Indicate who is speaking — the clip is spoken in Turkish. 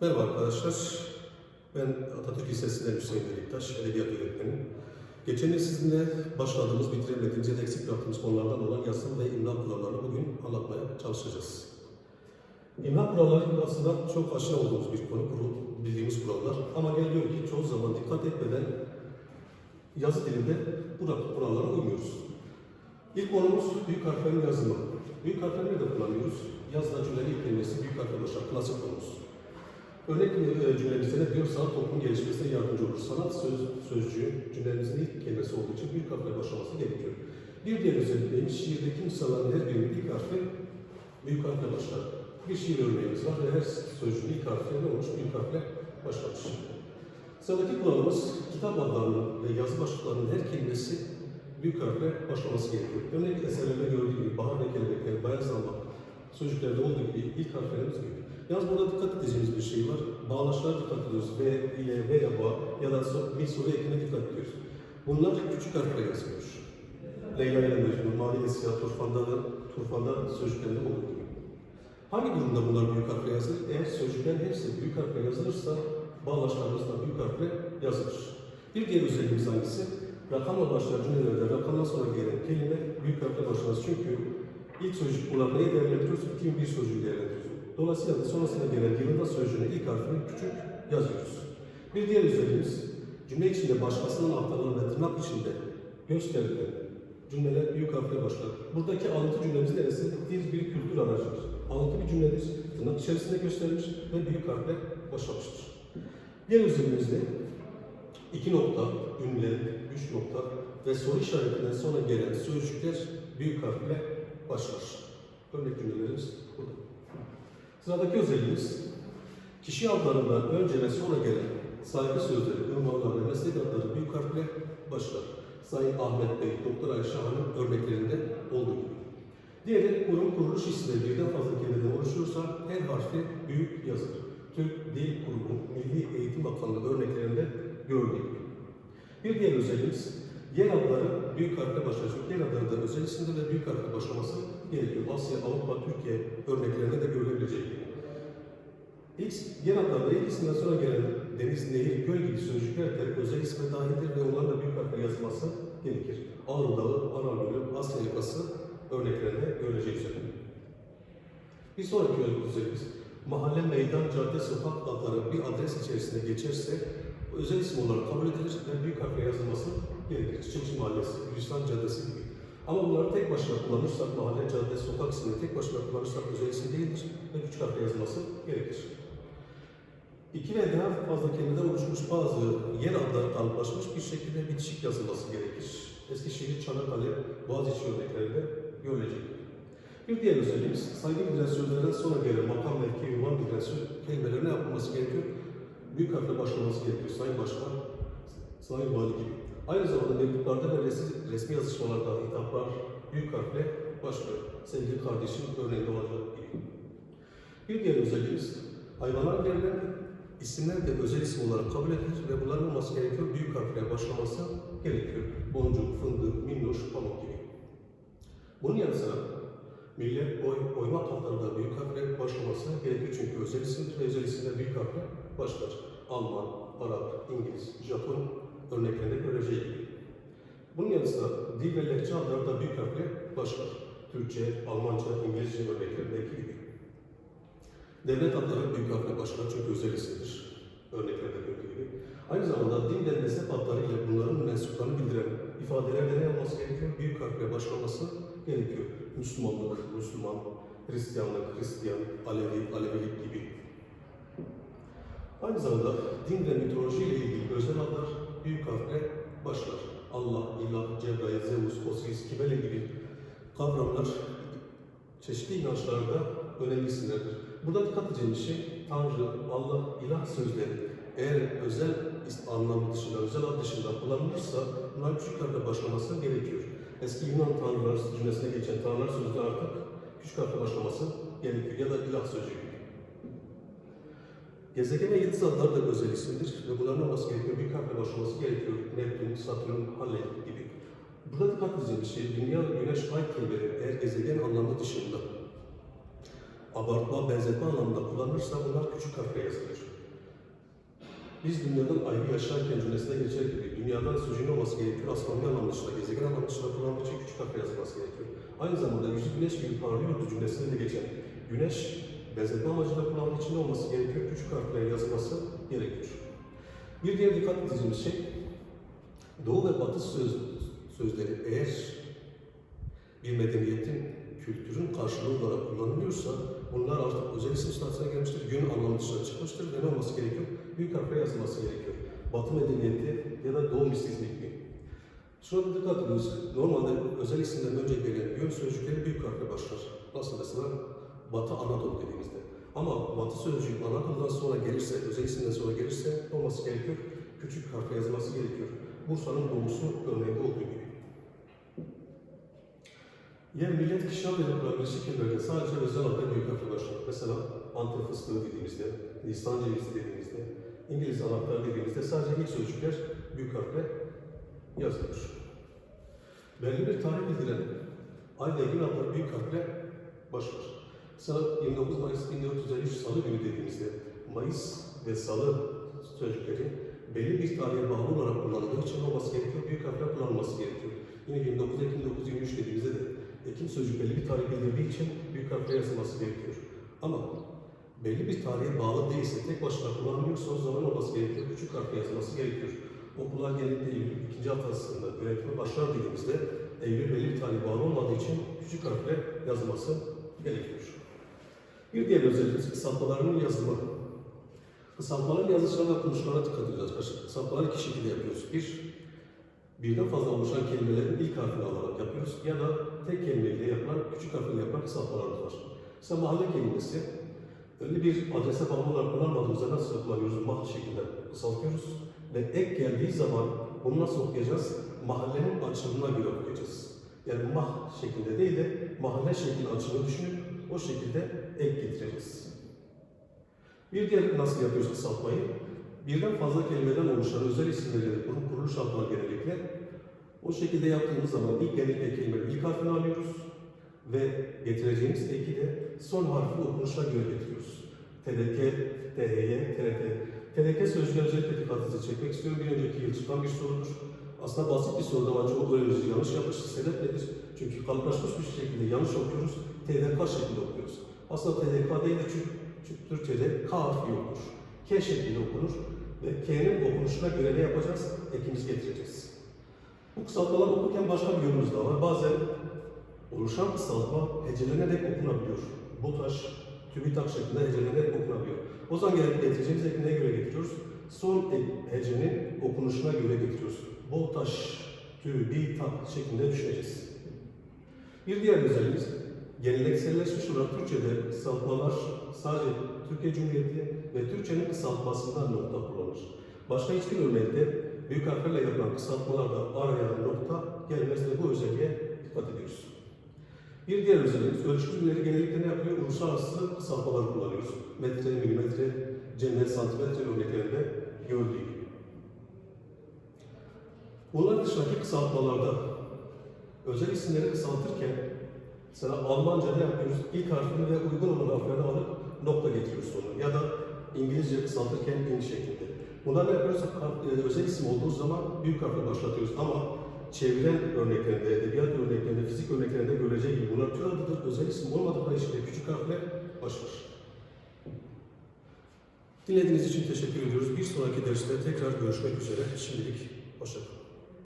Speaker 1: Merhaba arkadaşlar. Ben Atatürk Lisesi'nden Hüseyin Deliktaş, Edebiyat öğretmenim. Geçen yıl sizinle başladığımız, bitiremediğimiz ya da eksik bıraktığımız konulardan olan yazım ve imla kurallarını bugün anlatmaya çalışacağız. İmla kuralları aslında çok aşina olduğumuz bir konu, bildiğimiz kurallar. Ama gel gör ki çoğu zaman dikkat etmeden yazı dilinde bu kurallara uymuyoruz. İlk konumuz büyük harflerin yazımı. Büyük harfleri nerede kullanıyoruz? Yazıda cümlenin ilk kelimesi büyük harfle başlar. Klasik konumuz. Örnek e, cümlemizde ne diyor? Sanat toplumun gelişmesine yardımcı olur. Sanat söz, sözcüğü cümlemizin ilk kelimesi olduğu için büyük harfle başlaması gerekiyor. Bir diğer özelliğimiz şiirdeki misalların her birinin ilk harfi büyük harfle başlar. Bir şiir örneğimiz var ve her sözcüğün ilk harfi ne olmuş? Büyük harfle başlamış. Sıradaki kuralımız kitap adlarının ve yazı başlıklarının her kelimesi büyük harfle başlaması gerekiyor. Örnek eserlerde gördüğü gibi bahar ve kelebekler, bayan zalmak, sözcüklerde olduğu gibi ilk harflerimiz gibi. Yalnız burada dikkat edeceğimiz bir şey var. Bağlaçlara dikkat ediyoruz. V ile veya ba ya da bir soru ekine dikkat ediyoruz. Bunlar küçük harfle yazılıyor. Leyla ile Mecnun, Mavi ile Siyah, Turfan'da da, Turfan'da sözcüklerinde olduğu gibi. Hangi durumda bunlar büyük harfle yazılır? Eğer sözcüklerin hepsi büyük harfle yazılırsa bağlaçlarımız da büyük harfle yazılır. Bir diğer özelliğimiz hangisi? Rakamla başlayan cümlelerde rakamdan sonra gelen kelime büyük harfle başlamaz. Çünkü ilk sözcük olarak neyi değerlendiriyoruz? İkinci bir sözcüğü değerlendiriyoruz. Dolayısıyla da sonrasında gelen yılında sözcüğüne ilk harfini küçük yazıyoruz. Bir diğer özelliğimiz cümle içinde başkasından aktarılan ve tırnak içinde gösterilen cümleler büyük harfle başlar. Buradaki alıntı cümlemiz neresi? Bir, bir kültür aracıdır. Alıntı bir cümledir. Tırnak içerisinde gösterilmiş ve büyük harfle başlamıştır. Diğer özelliğimiz ne? İki nokta, ünlem, üç nokta ve soru işaretinden sonra gelen sözcükler büyük harfle başlar. Örnek cümlelerimiz burada. Sıradaki özelliğimiz, kişi adlarından önce ve sonra gelen saygı sözleri, ünvanlar ve meslek adları büyük harfle başlar. Sayın Ahmet Bey, Doktor Ayşe Hanım örneklerinde olduğu gibi. Diğeri kurum kuruluş isimleri birden fazla kelimeden oluşursa her harfi büyük yazılır. Türk Dil Kurumu, Milli Eğitim Bakanlığı örneklerinde gibi. Bir diğer özelliğimiz, yer adları büyük harfle başlar. Çünkü yer adları da özel isimde ve büyük harfle başlaması gerekiyor. Asya, Avrupa, Türkiye örneklerinde de görülebilecek. İlk yer adlarında ilk isimden sonra gelen deniz, nehir, göl gibi sözcükler de özel isme dahildir ve onların da büyük harfle yazılması gerekir. Ağrı Dağı, Aral Gölü, Asya yakası örneklerinde göreceğiz. Bir sonraki özelliğimiz, mahalle, meydan, cadde, sokak adları bir adres içerisinde geçerse özel isim olarak kabul edilir ve büyük harfle yazılması gerekir. Çiçekçi Mahallesi, Gülistan Caddesi gibi. Ama bunları tek başına kullanırsak, mahalle, cadde, sokak ismini tek başına kullanırsak özel isim değildir ve küçük harfle yazılması gerekir. İki ve daha fazla kelimeden oluşmuş bazı yer adları kalıplaşmış bir şekilde bitişik yazılması gerekir. Eskişehir, Çanakkale, Boğaziçi örneklerinde görülecek. Bir diğer özelliğimiz, saygı sözlerden sonra gelen makam, mevki, ünvan söz kelimelerine ne yapılması gerekiyor? Büyük harfle başlaması gerekiyor. Sayın Başkan, Sayın Vali gibi. Aynı zamanda mektuplarda ve resmi, resmi yazışmalarda hitaplar büyük harfle başlıyor. Sevgili kardeşim örneğinde olacak gibi. Bir diğer özelliğimiz, hayvanlar verilen isimler de özel isim olarak kabul edilir ve bunların olması gerekiyor. Büyük harfle başlaması gerekiyor. Boncuk, fındık, minnoş, pamuk gibi. Bunun yanı sıra millet oy, oyma tatlarında büyük harfle başlaması gerekiyor çünkü özel isimdir ve özel isimler büyük harfle başlar. Alman, Arap, İngiliz, Japon örneklerinde göreceği gibi. Bunun yanı sıra dil ve lehçe adları da büyük harfle başlar. Türkçe, Almanca, İngilizce örneklerindeki gibi. Devlet adları büyük harfle başlar çünkü özel isimdir. Örneklerde gördüğü gibi. Aynı zamanda din ve mezhep adları ile bunların mensuplarını bildiren ifadelerde ne olması gerekiyor? Büyük harfle başlaması gerekiyor. Müslümanlık, Müslüman, Hristiyanlık, Hristiyan, Alevi, Alevilik gibi. Aynı zamanda din ve mitoloji ile ilgili özel adlar büyük harfle başlar. Allah, İlah, Cebrail, Zeus, Osiris, Kibele gibi kavramlar çeşitli inançlarda önemli isimlerdir. Burada dikkat edeceğimiz şey Tanrı, Allah, ilah sözleri eğer özel anlam dışında, özel ad dışında kullanılırsa bunlar küçük harfle başlaması gerekiyor. Eski Yunan tanrılar cümlesine geçen tanrılar sözü artık küçük harfle başlaması gerekiyor ya da ilah gibi. Gezegen yıldız adları da özel isimdir ve bunların olması gerekiyor. Büyük harfle başlaması gerekiyor. Neptün, Satürn, Halley gibi. Burada dikkat edeceğimiz şey, dünya, güneş, ay kelimeleri eğer gezegen anlamı dışında abartma, benzetme anlamında kullanılırsa bunlar küçük harfle yazılır. Biz dünyadan ayrı yaşarken cümlesine geçer gibi dünyadan sözcüğün olması gerekiyor. Astronomi anlamı dışında, gezegen anlamı dışında kullanıldığı için küçük harfle yazılması gerekiyor. Aynı zamanda yüzü güneş gibi parlıyordu cümlesine de geçen güneş benzetme amacıyla kullanıldığı için olması gerekiyor. Küçük harfle yazılması gerekiyor. Bir diğer dikkat edeceğimiz şey Doğu ve Batı söz, sözleri eğer bir medeniyetin, kültürün karşılığı olarak kullanılıyorsa bunlar artık özel isim statüsüne gelmiştir, yön anlamı dışına çıkmıştır ve olması gerekiyor? Büyük harfle yazılması gerekiyor. Batı medeniyeti ya da Doğu mistizmi gibi. Şuna da dikkat ediyoruz. Normalde özel isimden önce gelen yön sözcükleri büyük harfle başlar. Nasıl mesela Batı Anadolu dediğimizde. Ama Batı sözcüğü Anadolu'dan sonra gelirse, özel isimden sonra gelirse olması gerekiyor? Küçük harfle yazılması gerekiyor. Bursa'nın doğusu örneğinde olduğu gibi. Yer millet kişi ile kurabilirse kelimelerde sadece özel adla büyük harfle başlar. Mesela Antep fıstığı dediğimizde, Nisan cevizi dediğimizde, İngiliz anahtarı dediğimizde sadece ilk sözcükler büyük harfle yazılır. Belli bir tarih bildiren ay gün adları büyük harfle başlar. Mesela 29 Mayıs 1453 Salı günü dediğimizde Mayıs ve Salı sözcükleri belli bir tarihe bağlı olarak kullanıldığı için olması gerekiyor, büyük harfle kullanılması gerekiyor. Yine 29 Ekim 1923 dediğimizde de Ekim sözcük belli bir tarih bildirdiği için büyük harfle yazılması gerekiyor. Ama belli bir tarihe bağlı değilse, tek başına kullanılıyorsa o zaman olması gerekiyor, küçük harfle yazılması gerekiyor. Okullar genellikle Eylül ikinci haftasında öğretime başlar dediğimizde Eylül belli bir tarihe bağlı olmadığı için küçük harfle yazılması gerekiyor. Bir diğer özellik kısaltmalarının yazımı. Kısaltmaların yazışına ve konuşmalarına dikkat edeceğiz. Kısaltmaları iki şekilde yapıyoruz. Bir, birden fazla oluşan kelimelerin ilk harfini alarak yapıyoruz. Ya da tek kelimeyle yapılan, küçük harfle yapılan kısaltmalarımız var. Mesela mahalle kelimesi, öyle bir adrese bağlı olarak kullanmadığımızda nasıl kullanıyoruz? Mah şeklinde kısaltıyoruz. Ve ek geldiği zaman bunu nasıl okuyacağız? Mahallenin açılımına göre okuyacağız. Yani mah şeklinde değil de mahalle şeklinde açılımı düşünüp o şekilde ek getireceğiz. Bir diğer nasıl yapıyoruz kısaltmayı? Birden fazla kelimeden oluşan özel isimleri kurum kuruluş adlar genellikle o şekilde yaptığımız zaman ilk genellikle kelimenin ilk harfini alıyoruz ve getireceğimiz eki de son harfi okunuşa göre getiriyoruz. TDK, THY, TRT. TDK sözcüğüne özellikle dikkatinizi çekmek istiyorum. Bir önceki yıl çıkan bir sorudur. Aslında basit bir sorudur ama çoğu öğrenci yanlış yapmış. Sebep nedir? Çünkü kalıplaşmış bir şekilde yanlış okuyoruz. TDK şeklinde okuyoruz. Aslında TDK değil de çünkü Türkçe'de K harfi yoktur. K şeklinde okunur ve K'nin okunuşuna göre ne yapacağız? Ekimizi getireceğiz. Bu kısaltmalar okurken başka bir yönümüz daha var. Bazen oluşan kısaltma hecelenerek okunabiliyor. BOTAŞ, TÜBİTAK şeklinde hecelenerek okunabiliyor. O zaman getireceğimiz eki neye göre getiriyoruz? Son hecenin okunuşuna göre getiriyoruz. BOTAŞ, TÜBİTAK şeklinde düşüneceğiz. Bir diğer özelliğimiz gelenekselleşmiş olarak Türkçe'de kısaltmalar sadece Türkiye Cumhuriyeti ve Türkçenin kısaltmasından nokta kullanılır. Başka hiçbir örnekte büyük harflerle yapılan kısaltmalarda araya nokta gelmez bu özelliğe dikkat ediyoruz. Bir diğer özelliğimiz ölçü cümleleri genellikle ne yapıyor? Uluslararası kısaltmalar kullanıyoruz. Metre, milimetre, cennet, santimetre örneklerinde gördüğü gibi. Bunlar dışındaki kısaltmalarda özel isimleri kısaltırken Mesela Almanca ne yapıyoruz? İlk harfini ve uygun olan harfleri alıp nokta getiriyoruz sonra. Ya da İngilizce kısaltırken in şeklinde. Bunlar ne yapıyoruz? E, Özel isim olduğu zaman büyük harfle başlatıyoruz ama çeviren örneklerinde, edebiyat örneklerinde, fizik örneklerinde göreceği gibi bunlar tür adıdır. Özel isim olmadıkları için de küçük harfle başlar. Dinlediğiniz için teşekkür ediyoruz. Bir sonraki derste tekrar görüşmek üzere. Şimdilik hoşçakalın.